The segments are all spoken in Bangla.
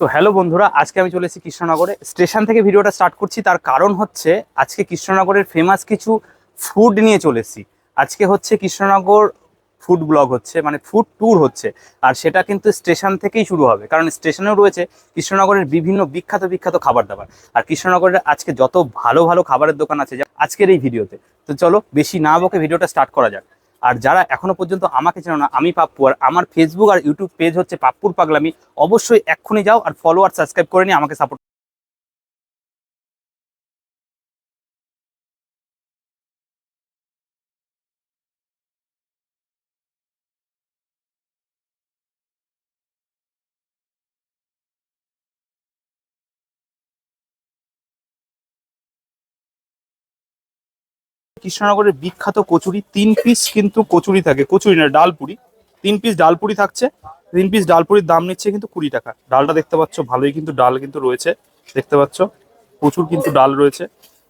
তো হ্যালো বন্ধুরা, আজকে আমি চলে এসেছি কৃষ্ণনগরে। স্টেশন থেকে ভিডিওটা স্টার্ট করছি, তার কারণ হচ্ছে আজকে কৃষ্ণনগরের ফেমাস কিছু ফুড নিয়ে চলে এসেছি। আজকে হচ্ছে কৃষ্ণনগর ফুড ব্লগ হচ্ছে মানে ফুড ট্যুর হচ্ছে, আর সেটা কিন্তু স্টেশন থেকেই শুরু হবে, কারণ স্টেশনেও রয়েছে কৃষ্ণনগরের বিভিন্ন বিখ্যাত বিখ্যাত খাবার দাবার। আর কৃষ্ণনগরের আজকে যত ভালো ভালো খাবারের দোকান আছে আজকের এই ভিডিওতে। তো চলো, বেশি না বকে ভিডিওটা স্টার্ট করা যাক। আর যারা এখনও পর্যন্ত আমাকে চেনো না, আমি পাপ্পু, আর আমার ফেসবুক আর ইউটিউব পেজ হচ্ছে পাপ্পুর পাগলামি। অবশ্যই এক্ষুনি যাও আর ফলোয়ার সাবস্ক্রাইব করে নিয়ে আমাকে সাপোর্ট কৃষ্ণনগরের বিখ্যাত কচুরি, তিন পিস কিন্তু কচুরি থাকে, কচুরি না, ডালপুরি। তিন পিস ডালপুরি থাকছে, তিন পিস ডালপুরির দাম নিচ্ছে কিন্তু কুড়ি টাকা। ডালটা দেখতে পাচ্ছ, ভালোই কিন্তু ডাল কিন্তু রয়েছে, দেখতে পাচ্ছ, প্রচুর কিন্তু ডাল রয়েছে।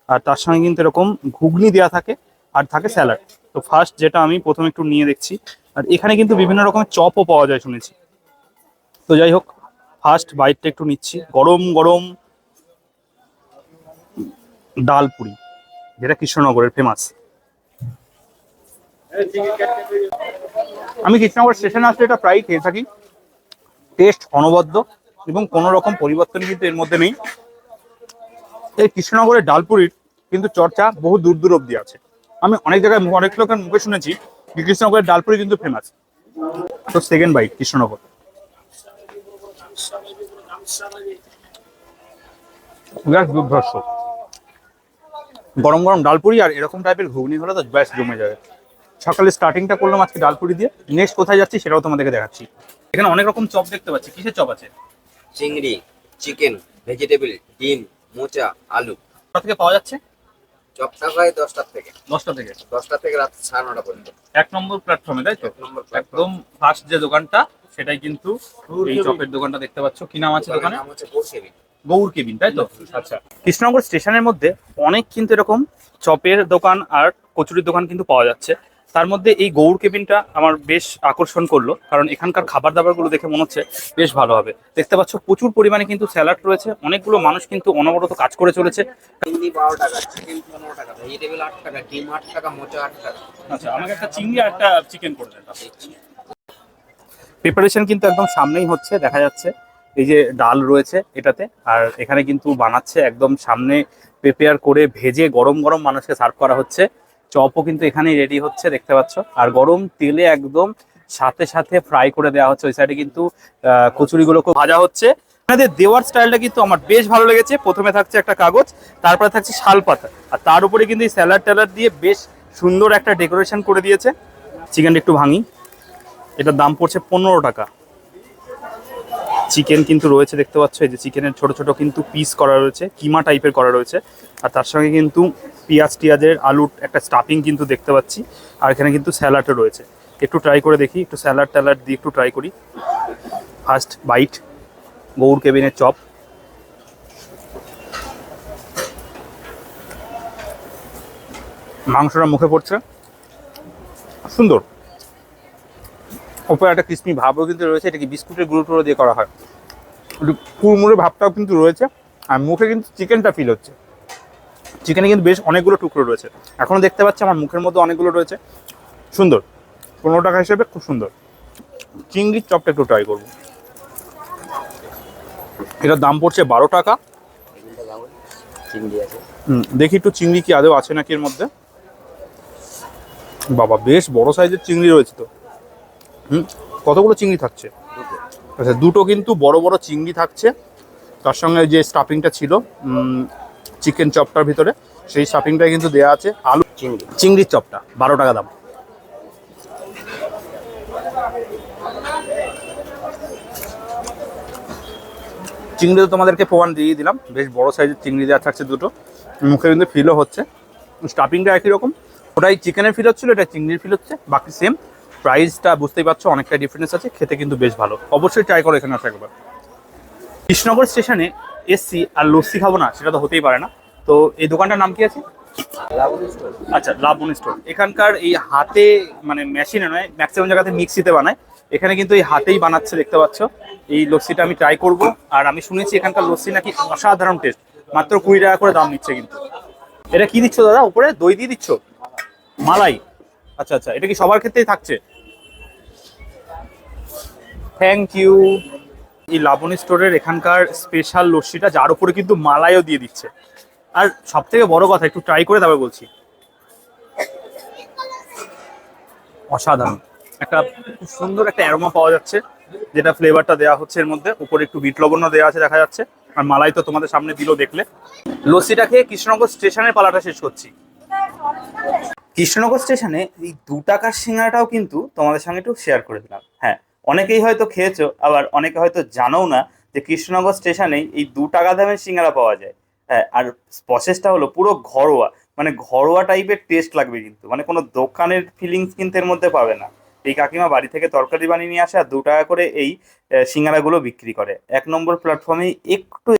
আর তার সঙ্গে কিন্তু এরকম ঘুগনি দেওয়া থাকে, আর থাকে স্যালাড। তো ফার্স্ট যেটা আমি প্রথমে একটু নিয়ে দেখছি, আর এখানে কিন্তু বিভিন্ন রকমের চপও পাওয়া যায় শুনেছি। তো যাই হোক ফার্স্ট বাইটটা একটু নিচ্ছি, গরম গরম ডাল ডালপুরি। যেটা কৃষ্ণনগরের ফেমাস আমি কৃষ্ণনগর স্টেশনে আসলে এটা প্রায় খেয়ে থাকি। টেস্ট অনবদ্য এবং কোনো রকম পরিবর্তন কিন্তু এর মধ্যে নেই। এই কৃষ্ণনগরের ডালপুরির কিন্তু চর্চা বহু দূর দূর অব্দি আছে। আমি অনেক জায়গায় অনেক লোকের মুখে শুনেছি যে কৃষ্ণনগরের ডালপুরি কিন্তু ফেমাস তো সেকেন্ড বাইট কৃষ্ণনগর। ব্যাস দুর্ধর্ষ। গরম গরম ডালপুরি আর এরকম টাইপের ঘুগনি হলে তো ব্যাস জমে যাবে। সকালে স্টার্টিংটা করলাম আজকে ডালপুরি দিয়ে। নেক্সট কোথায় যাচ্ছি সেটাও তোমাদেরকে দেখাচ্ছি। এখানে অনেক রকম চপ দেখতে পাচ্ছি। কিসের চপ আছে? চিংড়ি চিকেন ভেজিটেবল ডিম মোচা আলু। কোথা থেকে পাওয়া যাচ্ছে? চপটা হয় দশটার থেকে। দশটা থেকে? দশটা থেকে রাত সাড়ে নটা পর্যন্ত। এক নম্বর প্ল্যাটফর্মে তাই তো? নম্বর। একদম ফার্স্ট যে দোকানটা সেটাই কিন্তু এই চপের দোকানটা দেখতে পাচ্ছ। কি নাম আছে দোকানে? নাম হচ্ছে গৌর কেবিন তাই তো? আচ্ছা। কৃষ্ণনগর স্টেশনের মধ্যে অনেক কিন্তু এরকম চপের দোকান আর কচুরির দোকান কিন্তু পাওয়া যাচ্ছে। তার মধ্যে এই গৌর কেবিনটা আমার বেশ আকর্ষণ করল কারণ এখানকার খাবার দাবারগুলো দেখে মনে হচ্ছে বেশ ভালো হবে। দেখতে পাচ্ছ প্রচুর পরিমাণে কিন্তু স্যালাড রয়েছে অনেকগুলো মানুষ কিন্তু অনবরত কাজ করে চলেছে। চিংড়ি বারো টাকা চিকেন পনেরো টাকা ভেজিটেবল আট টাকা ডিম আট টাকা মোচা আট টাকা। আচ্ছা আমাকে একটা চিংড়ি আর একটা চিকেন করে দেন। প্রিপারেশন কিন্তু একদম সামনেই হচ্ছে দেখা যাচ্ছে। এই যে ডাল রয়েছে এটাতে, আর এখানে কিন্তু বানাচ্ছে একদম সামনে প্রিপেয়ার করে ভেজে গরম গরম মানুষকে সার্ভ করা হচ্ছে। চপও কিন্তু এখানেই রেডি হচ্ছে, দেখতে পাচ্ছ। আর গরম তেলে একদম সাথে সাথে ফ্রাই করে দেওয়া হচ্ছে। ওই সাইডে কিন্তু কচুরিগুলোকে ভাজা হচ্ছে। আপনাদের দেওয়ার স্টাইলটা কিন্তু আমার বেশ ভালো লেগেছে। প্রথমে থাকছে একটা কাগজ, তারপরে থাকছে শাল পাতা। আর তার উপরে কিন্তু এই স্যালাড ট্যালাড দিয়ে বেশ সুন্দর একটা ডেকোরেশন করে দিয়েছে। চিকেনটা একটু ভাঙি। এটার দাম পড়ছে পনেরো টাকা। চিকেন কিন্তু রয়েছে, দেখতে পাচ্ছ? এই যে চিকেনের ছোট ছোট কিন্তু পিস করা রয়েছে, কিমা টাইপের করা রয়েছে। আর তার সঙ্গে কিন্তু পেঁয়াজ, টিয়াজের আলুর একটা স্টাফিং কিন্তু দেখতে পাচ্ছি। আর এখানে কিন্তু স্যালাডও রয়েছে। একটু ট্রাই করে দেখি, একটু স্যালাড ট্যালাড দিয়ে একটু ট্রাই করি। ফার্স্ট বাইট গৌর কেবিনের চপ। মাংসটা মুখে পড়ছে সুন্দর। ওপরে একটা ক্রিসপি ভাবও কিন্তু রয়েছে এটা কি বিস্কুটের গুঁড়ো টুড়ো দিয়ে করা হয়। একটু কুড়মুড়ে ভাবটাও কিন্তু রয়েছে আর মুখে কিন্তু চিকেনটা ফিল হচ্ছে। চিকেনে কিন্তু বেশ অনেকগুলো টুকরো রয়েছে। এখনও দেখতে পাচ্ছি আমার মুখের মধ্যে অনেকগুলো রয়েছে। সুন্দর। পনেরো টাকা হিসেবে খুব সুন্দর। চিংড়ির চপটা একটু ট্রাই করব। এটার দাম পড়ছে বারো টাকা। দেখি একটু চিংড়ি কি আদৌ আছে নাকি এর মধ্যে। বাবা বেশ বড় সাইজের চিংড়ি রয়েছে তো। হুম? কতগুলো চিংড়ি থাকছে? আচ্ছা দুটো কিন্তু বড় বড় চিংড়ি থাকছে। তার সঙ্গে যে স্টাফিংটা ছিল চিকেন চপটার ভিতরে সেই স্টাফিংটাই কিন্তু দেওয়া আছে। আলু চিংড়ি। চিংড়ির চপটা বারো টাকা দাম। চিংড়ি তো তোমাদেরকে প্রমাণ দিয়ে দিলাম। বেশ বড় সাইজের চিংড়ি দেওয়া থাকছে দুটো। মুখে কিন্তু ফিলও হচ্ছে। স্টাফিংটা একই রকম। ওটাই চিকেনের ফিল হচ্ছিল এটা চিংড়ির ফিল হচ্ছে। বাকি সেম প্রাইসটা বুঝতেই পারছ অনেকটা ডিফারেন্স আছে খেতে কিন্তু বেশ ভালো। অবশ্যই ট্রাই করো এখানে আসা একবার। কৃষ্ণনগর স্টেশনে এসছি আর লস্যি খাব না সেটা তো হতেই পারে না। তো এই দোকানটার নাম কি আছে? আচ্ছা লাবণ স্টোর এখানকার এই হাতে মানে মেশিনে নয় ম্যাক্সিমাম জায়গাতে মিক্সিতে বানায়। এখানে কিন্তু এই হাতেই বানাচ্ছে দেখতে পাচ্ছ। এই লস্যিটা আমি ট্রাই করব আর আমি শুনেছি এখানকার লস্যি নাকি অসাধারণ টেস্ট মাত্র কুড়ি টাকা করে দাম নিচ্ছে কিন্তু। এটা কি দিচ্ছ দাদা? উপরে দই দিয়ে দিচ্ছ? মালাই। আচ্ছা আচ্ছা এটা কি সবার ক্ষেত্রেই থাকছে? থ্যাংক ইউ এই লাবণী স্টোরের এখানকার স্পেশাল লস্যিটা, যার উপরে কিন্তু মালাইও দিয়ে দিচ্ছে। আর সব থেকে বড় কথা, একটু ট্রাই করে তবে বলছি। অসাধারণ। একটা খুব সুন্দর একটা অ্যারোমা পাওয়া যাচ্ছে, যেটা ফ্লেভারটা দেওয়া হচ্ছে এর মধ্যে। উপরে একটু বিট লবণ দেওয়া আছে, দেখা যাচ্ছে। আর মালাই তো তোমাদের সামনে দিল দেখলে। লস্যিটা খেয়ে কৃষ্ণনগর স্টেশনের পালাটা শেষ করছি। কৃষ্ণনগর স্টেশনে এই দু টাকার সিঙ্গারাটাও কিন্তু তোমাদের সঙ্গে একটু শেয়ার করে দিলাম। হ্যাঁ অনেকেই হয়তো খেয়েছো, আবার অনেকে হয়তো জানো না যে কৃষ্ণনগর স্টেশনেই এই দু টাকা দামের সিঙ্গারা পাওয়া যায়। হ্যাঁ আর প্রসেসটা হলো পুরো ঘরোয়া মানে ঘরোয়া টাইপের টেস্ট লাগবে কিন্তু মানে কোনো দোকানের ফিলিংস কিন্তু এর মধ্যে পাবে না। এই কাকিমা বাড়ি থেকে তরকারি বানিয়ে নিয়ে আসে আর দু টাকা করে এই সিঙ্গারাগুলো বিক্রি করে। এক নম্বর প্ল্যাটফর্মে একটু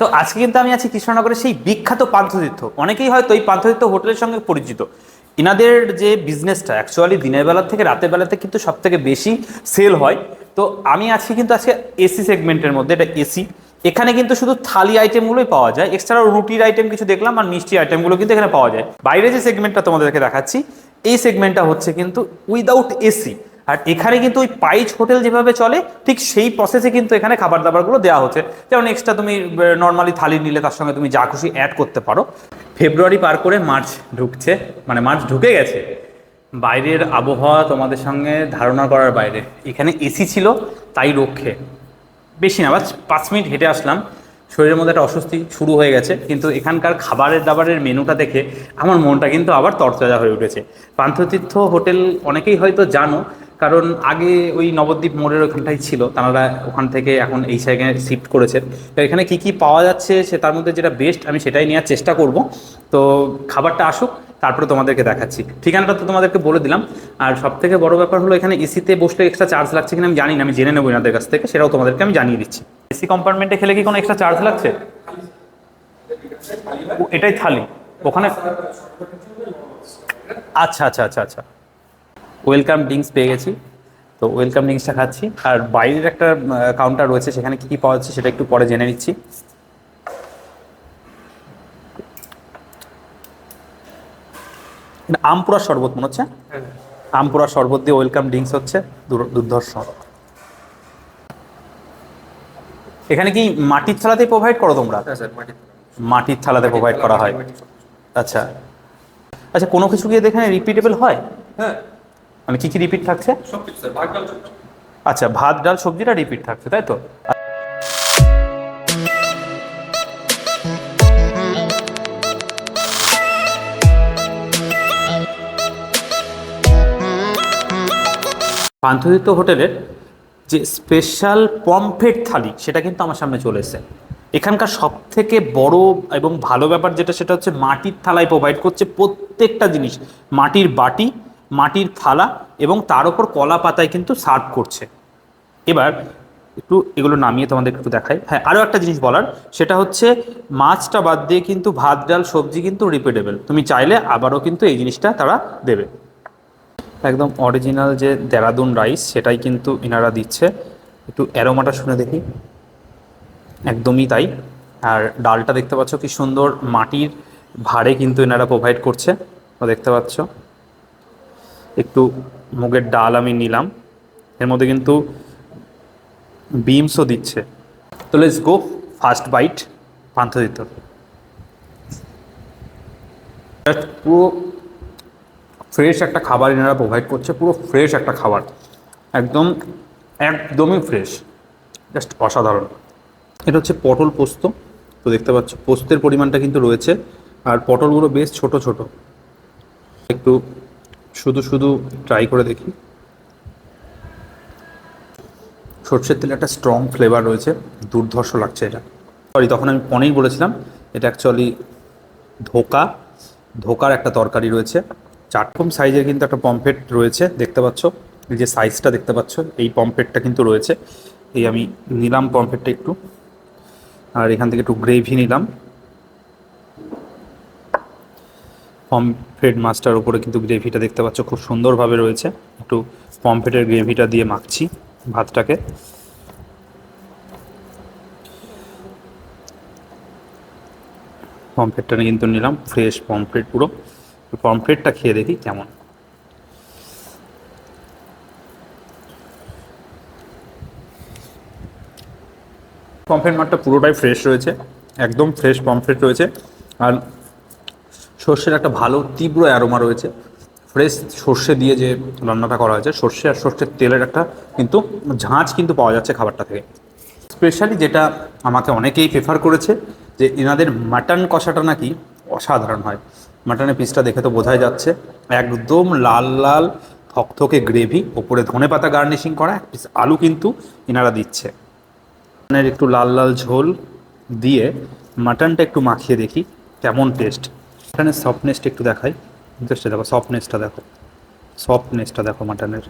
তো আজকে কিন্তু আমি আছি কৃষ্ণনগরের সেই বিখ্যাত পান্থতীর্থ। অনেকেই হয়তো এই পান্থতীর্থ হোটেলের সঙ্গে পরিচিত। ইনাদের যে বিজনেসটা অ্যাকচুয়ালি দিনের বেলা থেকে রাতের বেলাতে কিন্তু সব থেকে বেশি সেল হয়। তো আমি আছি কিন্তু আজকে এসি সেগমেন্টের মধ্যে, এটা এসি এখানে কিন্তু শুধু থালি আইটেমগুলোই পাওয়া যায়। এক্সট্রা রুটির আইটেম কিছু দেখলাম আর মিষ্টি আইটেমগুলো কিন্তু এখানে পাওয়া যায়। বাইরে যে সেগমেন্টটা তোমাদেরকে দেখাচ্ছি, এই সেগমেন্টটা হচ্ছে কিন্তু উইদাউট এসি আর এখানে কিন্তু ওই পাইচ হোটেল যেভাবে চলে, ঠিক সেই প্রসেসে কিন্তু এখানে খাবার দাবারগুলো দেওয়া হচ্ছে। যেমন এক্সট্রা তুমি নর্মালি থালি নিলে তার সঙ্গে তুমি যা খুশি অ্যাড করতে পারো। ফেব্রুয়ারি পার করে মার্চ ঢুকছে মানে মার্চ ঢুকে গেছে। বাইরের আবহাওয়া তোমাদের সঙ্গে ধারণা করার বাইরে। এখানে এসি ছিল, তাই রক্ষে। বেশি না পাঁচ মিনিট হেঁটে আসলাম। শরীরের মধ্যে একটা অস্বস্তি শুরু হয়ে গেছে, কিন্তু এখানকার খাবারের দাবারের মেনুটা দেখে আমার মনটা কিন্তু আবার তরতাজা হয়ে উঠেছে। পান্থতীর্থ হোটেল অনেকেই হয়তো জানো কারণ আগে ওই নবদ্বীপ মোড়ের ওখানটাই ছিল তারা ওখান থেকে এখন এই জায়গায় শিফট করেছে তো এখানে কি কি পাওয়া যাচ্ছে সে তার মধ্যে যেটা বেস্ট আমি সেটাই নেওয়ার চেষ্টা করব। তো খাবারটা আসুক তারপরে তোমাদেরকে দেখাচ্ছি। ঠিকানাটা তো তোমাদেরকে বলে দিলাম। আর সব থেকে বড় ব্যাপার হলো এখানে এসিতে বসলে এক্সট্রা চার্জ লাগছে কিনা আমি জানি না আমি জেনে নেব এনাদের কাছ থেকে সেটাও তোমাদেরকে আমি জানিয়ে দিচ্ছি। এসি কম্পার্টমেন্টে খেলে কি কোনো এক্সট্রা চার্জ লাগছে? ও, এটাই থালি। ওখানে আচ্ছা আচ্ছা আচ্ছা আচ্ছা। ওয়েলকাম ড্রিঙ্কস পেয়ে গেছি। তো ওয়েলকাম ড্রিঙ্কসটা খাচ্ছি। আর বাইরের একটা কাউন্টার রয়েছে সেখানে কি কি পাওয়া যাচ্ছে সেটা একটু পরে জেনে নিচ্ছি। আমপুরা শরবত মনে হচ্ছে? আমপুরা শরবত দিয়ে ওয়েলকাম ড্রিঙ্কস হচ্ছে। দুর- দুর্ধর্ষ। এখানে কি মাটির থালাতে প্রোভাইড করো তোমরা? হ্যাঁ মাটির মাটির থালাতে প্রোভাইড করা হয়। আচ্ছা। আচ্ছা কোনো কিছু গিয়ে দেখেন রিপিটেবল হয়? হ্যাঁ। মানে কি কি রিপিট থাকছে। আচ্ছা ভাত ডাল সবজিটা রিপিট থাকছে তাই তো? পান্থতীর্থ হোটেলের যে স্পেশাল পমফ্রেট থালি সেটা কিন্তু আমার সামনে চলে এসেছে। এখানকার সব থেকে বড় এবং ভালো ব্যাপার যেটা সেটা হচ্ছে মাটির থালায় প্রোভাইড করছে প্রত্যেকটা জিনিস। মাটির বাটি মাটির থালা এবং তার ওপর কলা পাতায় কিন্তু সার্ভ করছে। এবার একটু এগুলো নামিয়ে তোমাদের একটু দেখাই। হ্যাঁ আরও একটা জিনিস বলার, সেটা হচ্ছে মাছটা বাদ দিয়ে কিন্তু ভাত, ডাল, সবজি কিন্তু রিপিটেবল তুমি চাইলে আবারও কিন্তু এই জিনিসটা তারা দেবে। একদম অরিজিনাল যে দেরাদুন রাইস সেটাই কিন্তু ইনারা দিচ্ছে। একটু অ্যারোমাটা শুনে দেখি। একদমই তাই। আর ডালটা দেখতে পাচ্ছ কি সুন্দর মাটির ভাড়ে কিন্তু এনারা প্রোভাইড করছে। দেখতে পাচ্ছ। মুগের ডাল আমি নিলাম। এর মধ্যে কিন্তু বিমসও দিচ্ছে। তো লেটস গো ফার্স্ট বাইট পান্থ দিত পুরো ফ্রেশ একটা খাবার এনারা প্রোভাইড করছে, পুরো ফ্রেশ একটা খাবার। একদম, একদমই ফ্রেশ জাস্ট অসাধারণ। এটা হচ্ছে পটল পোস্ত। তো দেখতে পাচ্ছ, পোস্তের পরিমাণটা কিন্তু রয়েছে। আর পটলগুলো বেশ ছোট ছোট। একটু শুধু শুধু ট্রাই করে দেখি। সর্ষের তেলে একটা স্ট্রং ফ্লেভার রয়েছে, দুর্ধর্ষ লাগছে এটা। সরি তখন আমি পনির বলেছিলাম, এটা অ্যাকচুয়ালি ধোকা, ধোকার একটা তরকারি রয়েছে। চারকম সাইজের কিন্তু একটা পম্পেট রয়েছে, দেখতে পাচ্ছ? এই যে সাইজটা দেখতে পাচ্ছ, এই পম্পেটটা কিন্তু রয়েছে। এই আমি নিলাম পম্পেটটা একটু। আর এখান থেকে একটু গ্রেভি নিলাম। পমফ্রেট মাছটার উপরে কিন্তু গ্রেভিটা দেখতে পাচ্ছ খুব সুন্দরভাবে রয়েছে। একটু পমফ্রেটের গ্রেভিটা দিয়ে মাখছি ভাতটাকে। পমফ্রেটটা কিন্তু নিলাম, ফ্রেশ পমফ্রেট পুরো। পমফ্রেটটা খেয়ে দেখি কেমন। পমফ্রেট মাঠটা পুরোটাই ফ্রেশ রয়েছে, একদম ফ্রেশ পমফ্রেট রয়েছে। আর সর্ষের একটা ভালো, তীব্র অ্যারোমা রয়েছে। ফ্রেশ সর্ষে দিয়ে যে রান্নাটা করা হয়েছে, সর্ষে আর সর্ষের তেলের একটা কিন্তু ঝাঁঝ কিন্তু পাওয়া যাচ্ছে খাবারটা থেকে। স্পেশালি যেটা আমাকে অনেকেই প্রেফার করেছে, যে এনাদের মাটন কষাটা নাকি অসাধারণ হয়। মাটনের পিসটা দেখে তো বোঝাই যাচ্ছে, একদম লাল লাল, থকথকে গ্রেভি ওপরে ধনেপাতা গার্নিশিং করা এক পিস আলু কিন্তু এনারা দিচ্ছে। একটু লাল লাল ঝোল দিয়ে মাটনটা একটু মাখিয়ে দেখি, কেমন টেস্ট মাটনের সফটনেসটা একটু দেখাই। জাস্ট দেখো সফটনেসটা দেখো। সফটনেসটা দেখো মাটনের।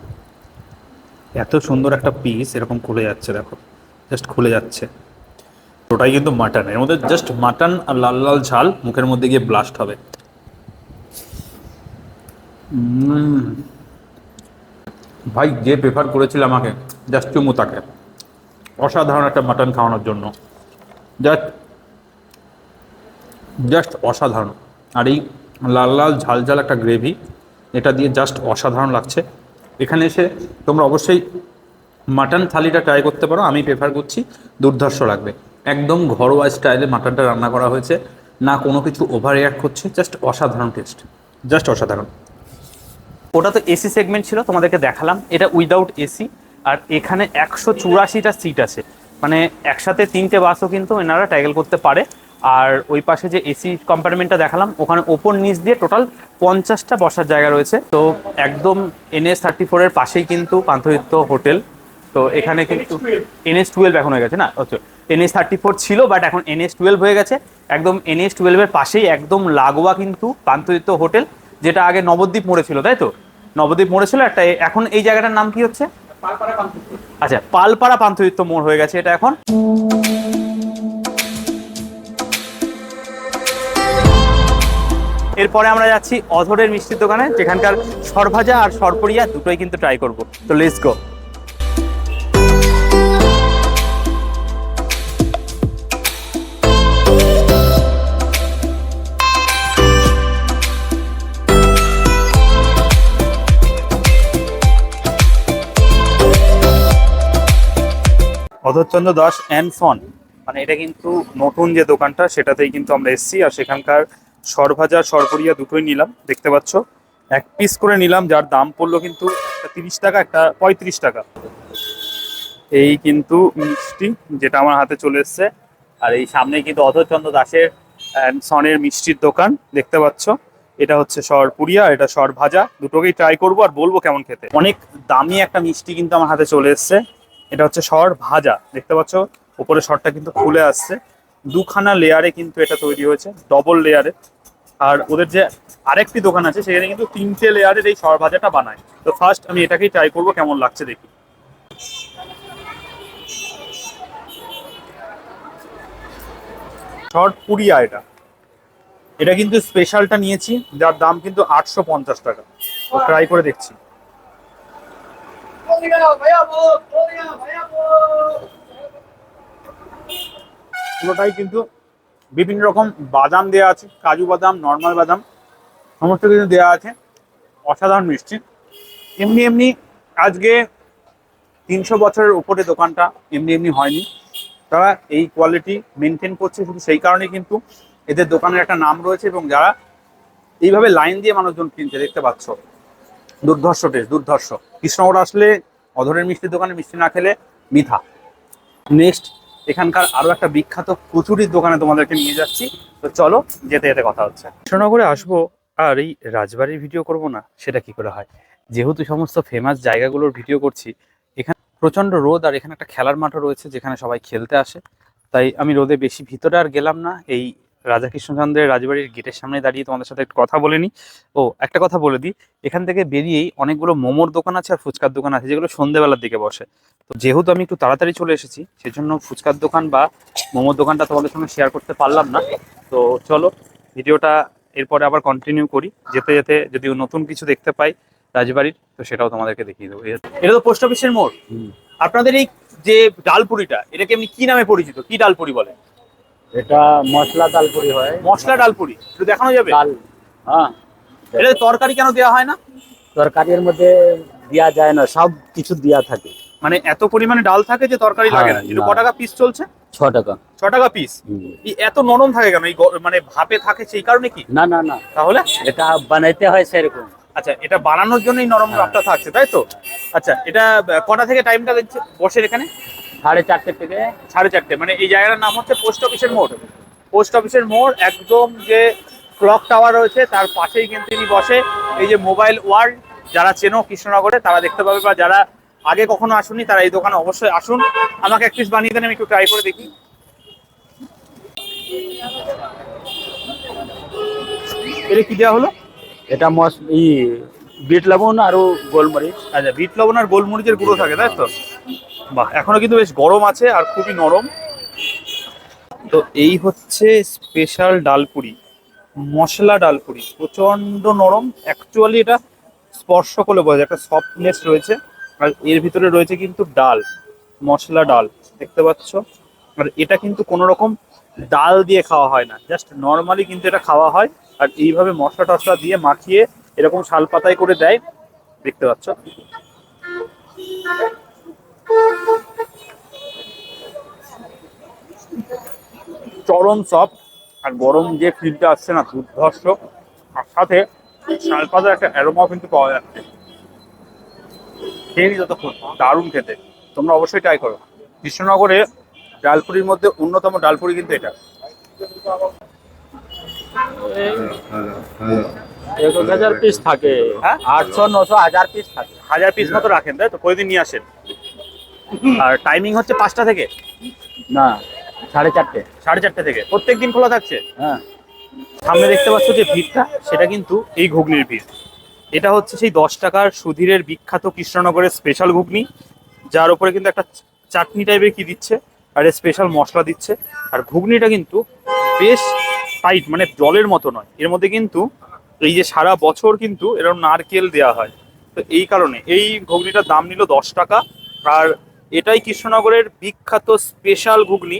এত সুন্দর একটা পিস এরকম খুলে যাচ্ছে, দেখো। জাস্ট খুলে যাচ্ছে। ওটাই কিন্তু মাটন এর মধ্যে জাস্ট মাটন আর লাল লাল ঝাল মুখের মধ্যে গিয়ে ব্লাস্ট হবে। ভাই, যে প্রেফার করেছিল আমাকে জাস্ট চুমু তাকে। অসাধারণ একটা মাটন খাওয়ানোর জন্য। জাস্ট জাস্ট অসাধারণ। আর এই লাল লাল ঝাল ঝাল একটা গ্রেভি এটা দিয়ে জাস্ট অসাধারণ লাগছে। এখানে এসে তোমরা অবশ্যই মাটন থালিটা ট্রাই করতে পারো, আমি প্রেফার করছি, দুর্ধর্ষ লাগবে। একদম ঘরোয়া স্টাইলে মাটনটা রান্না করা হয়েছে, না কোনো কিছু ওভার রিয়াক্ট করছে জাস্ট অসাধারণ টেস্ট জাস্ট অসাধারণ। ওটা তো এসি সেগমেন্ট ছিল, তোমাদেরকে দেখালাম, এটা উইদাউট এসি আর এখানে একশো চুরাশিটা সিট আছে। মানে একসাথে তিনটে বাসও কিন্তু এনারা ট্যাগেল করতে পারে। আর ওই পাশে যে এসি কম্পার্টমেন্টটা দেখালাম ওখানে ওপর নিচ দিয়ে টোটাল পঞ্চাশটা বসার জায়গা রয়েছে। তো একদম এনএস থার্টি ফোরের পাশেই কিন্তু পান্থহিত্য হোটেল। তো এখানে কিন্তু এনএস টুয়েলভ এখন হয়ে গেছে না? আচ্ছা এনএস থার্টি ফোর ছিল বাট এখন এনএস টুয়েলভ হয়ে গেছে। একদম এনএস টুয়েলভের পাশেই একদম লাগোয়া কিন্তু পান্থহিত্য হোটেল যেটা আগে নবদ্বীপ মোড়ে ছিল তাই তো? নবদ্বীপ মোড়ে ছিল একটা এখন এই জায়গাটার নাম কি হচ্ছে? আচ্ছা পালপাড়া পান্থহিত্য মোড় হয়ে গেছে এটা এখন। এরপরে আমরা যাচ্ছি অধরের মিষ্টির দোকানে, যেখানকার সরভাজা আর সরপরিয়া দুটোই কিন্তু ট্রাই করব। তো let's go Adharchandra Das and son মানে এটা কিন্তু নতুন যে দোকানটা, সেটাতেই কিন্তু আমরা এসেছি। আর সেখানকার সরভাজা সরপরিয়া দুটোই নিলাম, দেখতে পাচ্ছ। এক পিস করে নিলাম, যার দাম পড়ল কিন্তু একটা তিরিশ টাকা, একটা পঁয়ত্রিশ টাকা। এই কিন্তু মিষ্টি যেটা আমার হাতে চলে এসছে। আর এই সামনে কিন্তু অধরচন্দ্র দাসের সনের মিষ্টির দোকান, দেখতে পাচ্ছ। এটা হচ্ছে সরপুরিয়া, এটা সর ভাজা দুটোকেই ট্রাই করব আর বলব কেমন খেতে। অনেক দামি একটা মিষ্টি কিন্তু আমার হাতে চলে এসছে। এটা হচ্ছে সর ভাজা দেখতে পাচ্ছ। উপরে সরটা কিন্তু খুলে আসছে। দুখানা লেয়ারে কিন্তু এটা তৈরি হয়েছে ডবল লেয়ারে আর ওদের যে আরেকটি দোকান আছে সেখানে কিন্তু তিনটে লেয়ারের এই সর ভাজাটা বানায় তো ফার্স্ট আমি এটাকেই ট্রাই করব কেমন লাগছে দেখি শর্ট পুরিয়া এটা এটা কিন্তু স্পেশালটা নিয়েছি যার দাম কিন্তু আটশো পঞ্চাশ টাকা ট্রাই করে দেখছি পুরোটাই কিন্তু বিভিন্ন রকম বাদাম দেওয়া আছে, কাজু বাদাম নর্মাল বাদাম, সমস্ত কিছু দেওয়া আছে। অসাধারণ মিষ্টি। এমনি এমনি আজকে তিনশো বছরের উপরে দোকানটা এমনি এমনি হয়নি। তারা এই কোয়ালিটি মেনটেন করছে শুধু সেই কারণে কিন্তু এদের দোকানের একটা নাম রয়েছে এবং যারা এইভাবে লাইন দিয়ে মানুষজন কিনছে, দেখতে পাচ্ছ। দুর্ধর্ষ টেস্ট দুর্ধর্ষ। কৃষ্ণনগর আসলে অধরের মিষ্টির দোকানে মিষ্টি না খেলে মিঠা। নেক্সট এখানকার আরও একটা বিখ্যাত কচুরির দোকানে তোমাদেরকে নিয়ে যাচ্ছি। তো চলো, যেতে যেতে কথা হচ্ছে। কৃষ্ণনগরে আসব আর এই রাজবাড়ির ভিডিও করব না, সেটা কি করে হয়? যেহেতু সমস্ত ফেমাস জায়গাগুলোর ভিডিও করছি, এখানে প্রচণ্ড রোদ আর এখানে একটা খেলার মাঠও রয়েছে যেখানে সবাই খেলতে আসে। তাই আমি রোদে বেশি ভিতরে আর গেলাম না, এই রাজা কৃষ্ণচন্দ্রের রাজবাড়ির গেটের সামনে দাঁড়িয়ে তোমাদের সাথে একটু কথা বলে নিই। ও একটা কথা বলে দিই। এখান থেকে বেরিয়েই অনেকগুলো মোমোর দোকান আছে আর ফুচকার দোকান আছে যেগুলো সন্ধ্যেবেলার দিকে বসে। তো যেহেতু আমি একটু তাড়াতাড়ি চলে এসেছি সেজন্য ফুচকার দোকান বা মোমোর দোকানটা তোমাদের সঙ্গে শেয়ার করতে পারলাম না। তো চলো ভিডিওটা এরপরে আবার কন্টিনিউ করি। যেতে যেতে যদি নতুন কিছু দেখতে পাই রাজবাড়ির তো সেটাও তোমাদেরকে দেখিয়ে দেবো। এটা তো পোস্ট অফিসের মোড়। আপনাদের এই যে ডালপুরিটা এটাকে এমনি কি নামে পরিচিত? কি ডালপুরি বলে? এটা মশলা ডালপুরি হয়। মশলা ডালপুরি একটু দেখানো যাবে? ডাল হ্যাঁ। এটা তরকারি কেন দেওয়া হয় না? তরকারির মধ্যে দেওয়া যায় না সব কিছু দেওয়া থাকে। মানে এত পরিমাণে ডাল থাকে যে তরকারি লাগে না? হ্যাঁ, এটা ক টাকা পিস চলছে? ছ টাকা। ছ টাকা পিস। এত নরম থাকে কেন? এই মানে ভাপে থাকে সেই কারণে কি? না না না। তাহলে? এটা বানাইতে হয় সেরকম। আচ্ছা এটা বানানোর জন্যই নরম হ্যাঁ। ভাবটা থাকছে তাই তো? আচ্ছা এটা কটা থেকে টাইমটা বসে এখানে? সাড়ে চারটে থেকে সাড়ে চারটে। মানে এই জায়গাটার নাম হচ্ছে পোস্ট অফিসের মোড়। পোস্ট অফিসের মোড় একদম যে ক্লক টাওয়ার রয়েছে তার পাশেই কিন্তু তিনি বসে। এই যে মোবাইল ওয়ার্ল্ড যারা চেনো কৃষ্ণনগরে তারা দেখতে পাবে বা যারা আগে কখনো আসুনি তারা এই দোকানে অবশ্যই আসুন। আমাকে এক পিস বানিয়ে দেন আমি একটু ট্রাই করে দেখি। এটা কি দেওয়া হলো? এটা মস ই বিট লবণ আর গোলমরিচ। আচ্ছা বিট লবণ আর গোলমরিচের গুঁড়ো থাকে, তাই তো? বাহ, এখনও কিন্তু বেশ গরম আছে আর খুবই নরম। তো এই হচ্ছে স্পেশাল ডালপুরি, মশলা ডালপুরি। প্রচণ্ড নরম। অ্যাকচুয়ালি এটা স্পর্শ করলে বোঝা যায় একটা সফটনেস রয়েছে। আর এর ভিতরে রয়েছে কিন্তু ডাল, মশলা ডাল, দেখতে পাচ্ছ? আর এটা কিন্তু কোনো রকম ডাল দিয়ে খাওয়া হয় না। জাস্ট নর্মালি কিন্তু এটা খাওয়া হয়। আর এইভাবে মশলা টশলা দিয়ে মাখিয়ে এরকম শাল পাতায় করে দেয়, দেখতে পাচ্ছ। চরম সফট আর গরম যে ফিলটা আসছে না, দুর্ধর্ষ। আর সাথে শালপাতার একটা অ্যারোমাও কিন্তু পাওয়া যাচ্ছে। খেয়ে যতক্ষণ, দারুণ খেতে। তোমরা অবশ্যই ট্রাই করো। কৃষ্ণনগরে ডালপুরির মধ্যে অন্যতম ডালপুরি কিন্তু এটা। এক হাজার পিস থাকে। হ্যাঁ? আটশো নশো হাজার পিস থাকে। হাজার পিস মতো রাখেন তাই তো? প্রতিদিন নিয়ে আসেন? আর টাইমিং হচ্ছে পাঁচটা থেকে? না সাড়ে চারটে। সাড়ে চারটে থেকে। প্রত্যেক দিন খোলা থাকছে? হ্যাঁ। সামনে দেখতে পাচ্ছ যে ভিড়টা সেটা কিন্তু এই ঘুগনির ভিড়। এটা হচ্ছে সেই দশ টাকার সুধীরের বিখ্যাত কৃষ্ণনগরের স্পেশাল ঘুগনি যার উপরে কিন্তু একটা চাটনি টাইপের কি দিচ্ছে আর স্পেশাল মশলা দিচ্ছে। আর ঘুগনিটা কিন্তু বেশ টাইট মানে জলের মতো নয়। এর মধ্যে কিন্তু এই যে সারা বছর কিন্তু এরকম নারকেল দেওয়া হয়। তো এই কারণে এই ঘুগনিটার দাম নিল দশ টাকা। আর এটাই কৃষ্ণনগরের বিখ্যাত স্পেশাল ঘুগনি,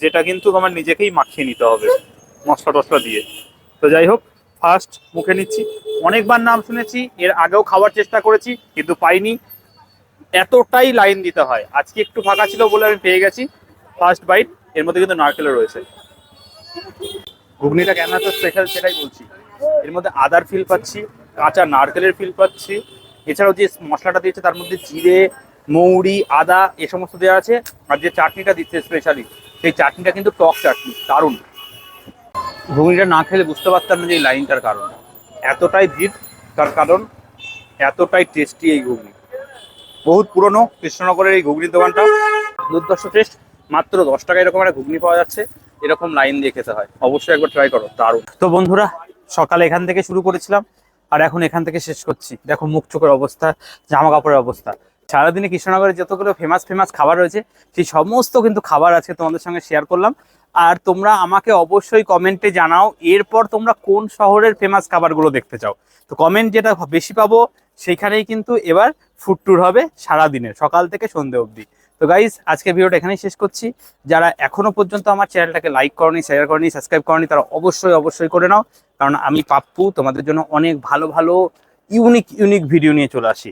যেটা কিন্তু তোমার নিজেকেই মাখিয়ে নিতে হবে মশলা টশলা দিয়ে। তো যাই হোক ফার্স্ট মুখে নিচ্ছি। অনেকবার নাম শুনেছি, এর আগেও খাওয়ার চেষ্টা করেছি, কিন্তু পাইনি। এতটাই লাইন দিতে হয়। আজকে একটু ফাঁকা ছিল বলে আমি পেয়ে গেছি। ফার্স্ট বাইট এর মধ্যে কিন্তু নারকেলও রয়েছে। ঘুগনিটা কেন এত স্পেশাল সেটাই বলছি। এর মধ্যে আদার ফিল পাচ্ছি, কাঁচা নারকেলের ফিল পাচ্ছি। এছাড়াও যে মশলাটা দিয়েছে তার মধ্যে জিরে, মৌরি, আদা এ সমস্ত দেওয়া আছে। আর যে চাটনিটা দিচ্ছে স্পেশালি সেই চাটনিটা কিন্তু টক চাটনি, দারুণ। ঘুগনিটা না খেলে বুঝতে পারতাম না যে এই লাইনটার কারণ। এতটাই ভিড় তার কারণ, এতটাই টেস্টি এই ঘুগনি। বহুত পুরনো কৃষ্ণনগরের এই ঘুগনির দোকানটা। দুর্দর্শ টেস্ট মাত্র দশ টাকা এরকম একটা ঘুগনি পাওয়া যাচ্ছে। এরকম লাইন দিয়ে খেতে হয়। অবশ্যই একবার ট্রাই করো, দারুণ। তো বন্ধুরা সকালে এখান থেকে শুরু করেছিলাম, আর এখন এখান থেকে শেষ করছি। দেখো মুখ চোখের অবস্থা জামা কাপড়ের অবস্থা। সারাদিনে কৃষ্ণনগরের যতগুলো ফেমাস ফেমাস খাবার রয়েছে, সেই সমস্ত কিন্তু খাবার আছে তোমাদের সঙ্গে শেয়ার করলাম। আর তোমরা আমাকে অবশ্যই কমেন্টে জানাও, এরপর তোমরা কোন শহরের ফেমাস খাবারগুলো দেখতে চাও। তো কমেন্ট যেটা বেশি পাবো, সেইখানেই কিন্তু এবার ফুড ট্যুর হবে সারাদিনের, সকাল থেকে সন্ধে অবধি। তো গাইজ আজকে ভিডিওটা এখানেই শেষ করছি। যারা এখনও পর্যন্ত আমার চ্যানেলটাকে লাইক করনি শেয়ার করনি সাবস্ক্রাইব করনি, তারা অবশ্যই অবশ্যই করে নাও। কারণ আমি পাপ্পু তোমাদের জন্য অনেক ভালো ভালো ইউনিক ইউনিক ভিডিও নিয়ে চলে আসি।